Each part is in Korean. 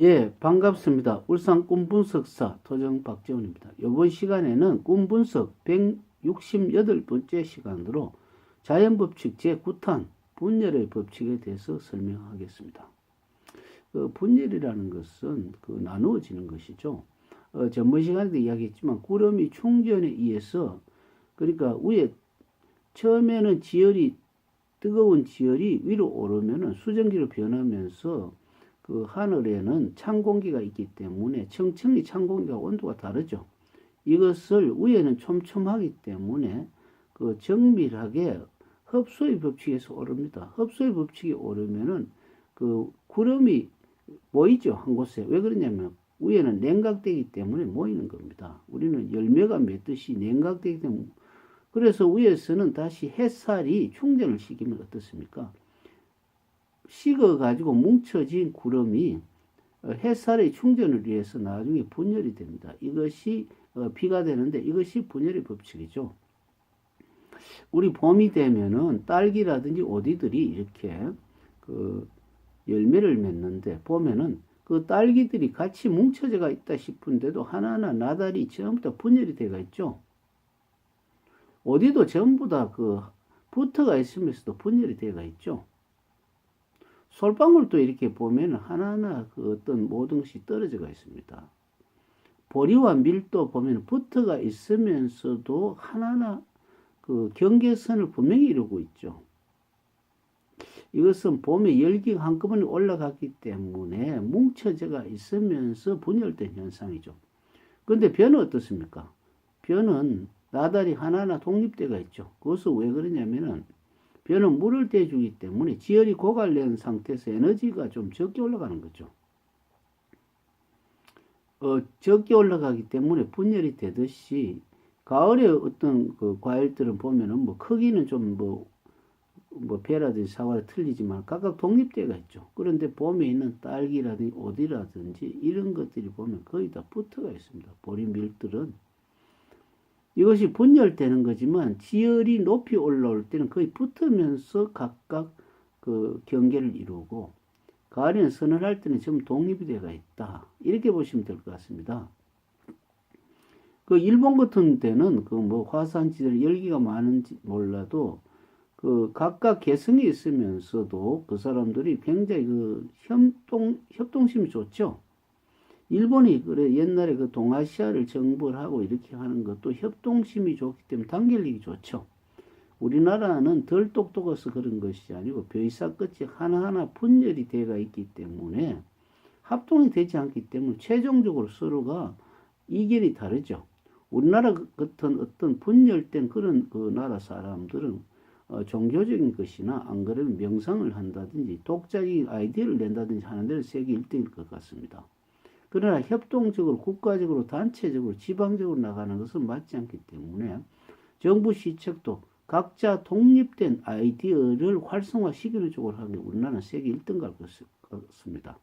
예, 반갑습니다. 울산 꿈분석사 토정 박재훈입니다. 이번 시간에는 꿈분석 168번째 시간으로 자연법칙 제9탄 분열의 법칙에 대해서 설명하겠습니다. 그 분열이라는 것은 그 나누어지는 것이죠. 어, 전번 시간에도 이야기했지만 구름이 충전에 의해서 그러니까 위에 처음에는 지열이 뜨거운 지열이 위로 오르면은 수증기로 변하면서 그 하늘에는 찬 공기가 있기 때문에 청청이 찬 공기가 온도가 다르죠. 이것을 위에는 촘촘하기 때문에 그 정밀하게 흡수의 법칙에서 오릅니다. 흡수의 법칙이 오르면은 그 구름이 모이죠 한 곳에 왜 그러냐면 위에는 냉각되기 때문에 모이는 겁니다. 우리는 열매가 맺듯이 냉각되기 때문에 그래서 위에서는 다시 햇살이 충전을 시키면 어떻습니까? 식어 가지고 뭉쳐진 구름이 어, 햇살의 충전을 위해서 나중에 분열이 됩니다. 이것이 어, 비가 되는데 이것이 분열의 법칙이죠. 우리 봄이 되면은 딸기라든지 오디들이 이렇게 그 열매를 맺는데 보면은 그 딸기들이 같이 뭉쳐져가 있다 싶은데도 하나하나 나달이 전부 다 분열이 되어 있죠. 어디도 전부 다 그 붙어가 있으면서도 분열이 되어 있죠. 솔방울도 이렇게 보면 하나하나 그 어떤 모든 것이 떨어져가 있습니다. 보리와 밀도 보면 붙어가 있으면서도 하나하나 그 경계선을 분명히 이루고 있죠. 이것은 봄에 열기가 한꺼번에 올라갔기 때문에 뭉쳐져가 있으면서 분열된 현상이죠. 그런데 변은 어떻습니까? 변은 나달이 하나하나 독립대가 있죠. 그것은 왜 그러냐면은 변은 물을 떼주기 때문에 지열이 고갈된 상태에서 에너지가 좀 적게 올라가는 거죠. 어, 적게 올라가기 때문에 분열이 되듯이 가을에 어떤 그 과일들은 보면은 뭐 크기는 좀뭐 뭐 배라든지 사과를 틀리지만 각각 독립대가 있죠. 그런데 봄에 있는 딸기라든지 오디라든지 이런 것들이 보면 거의 다 붙어가 있습니다. 보리 밀들은 이것이 분열되는 거지만 지열이 높이 올라올 때는 거의 붙으면서 각각 그 경계를 이루고 가을에는 서늘할 때는 전부 독립이 되어 있다. 이렇게 보시면 될 것 같습니다. 그 일본 같은 데는 그 뭐 화산 지대 열기가 많은지 몰라도 그 각각 개성이 있으면서도 그 사람들이 굉장히 그 협동 협동심이 좋죠. 일본이 그래 옛날에 그 동아시아를 정벌 하고 이렇게 하는 것도 협동심이 좋기 때문에 단결력이 좋죠. 우리나라는 덜 똑똑해서 그런 것이 아니고 벼이사 끝이 하나하나 분열이 되어 있기 때문에 합동이 되지 않기 때문에 최종적으로 서로가 이견이 다르죠. 우리나라 같은 어떤 분열된 그런 그 나라 사람들은 어, 종교적인 것이나 안 그러면 명상을 한다든지 독자적인 아이디어를 낸다든지 하는 데는 세계 1등일 것 같습니다. 그러나 협동적으로 국가적으로 단체적으로 지방적으로 나가는 것은 맞지 않기 때문에 정부 시책도 각자 독립된 아이디어를 활성화시키는 쪽으로 하는 게 우리나라는 세계 1등 갈 것입니다.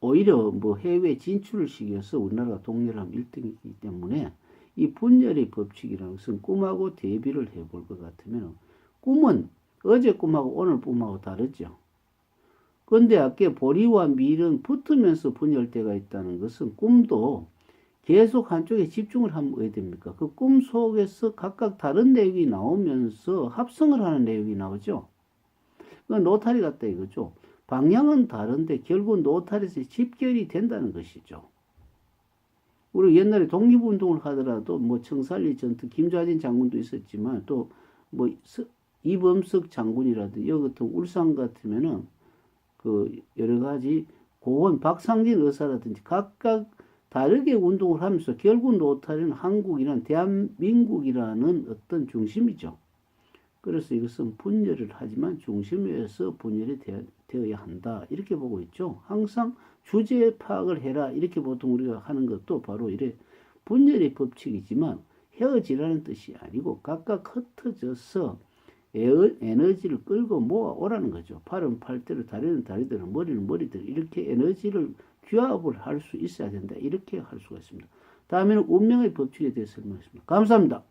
오히려 뭐 해외 진출을 시켜서 우리나라가 독립하면 1등이기 때문에 이 분열의 법칙이라는 것은 꿈하고 대비를 해볼 것 같으면 꿈은 어제 꿈하고 오늘 꿈하고 다르죠. 그런데 아까 보리와 밀은 붙으면서 분열 때가 있다는 것은 꿈도 계속 한쪽에 집중을 하면 왜 됩니까? 그 꿈 속에서 각각 다른 내용이 나오면서 합성을 하는 내용이 나오죠. 그 노타리 같다 이거죠. 방향은 다른데 결국 노타리에서 집결이 된다는 것이죠. 우리 옛날에 독립운동을 하더라도 뭐 청살리 전투 김좌진 장군도 있었지만 또 뭐 이범석 장군이라든지 여기 같은 울산 같으면은 그 여러 가지 고원 박상진 의사라든지 각각 다르게 운동을 하면서 결국 노타리는 한국이란 대한민국이라는 어떤 중심이죠. 그래서 이것은 분열을 하지만 중심에서 분열이 되어야 한다. 이렇게 보고 있죠. 항상 주제 파악을 해라. 이렇게 보통 우리가 하는 것도 바로 이래 분열의 법칙이지만 헤어지라는 뜻이 아니고 각각 흩어져서 에너지를 끌고 모아 오라는 거죠. 팔은 팔대로, 다리는 다리대로, 머리는 머리대로 이렇게 에너지를 규합을 할 수 있어야 된다. 이렇게 할 수가 있습니다. 다음에는 운명의 법칙에 대해서 설명하겠습니다. 감사합니다.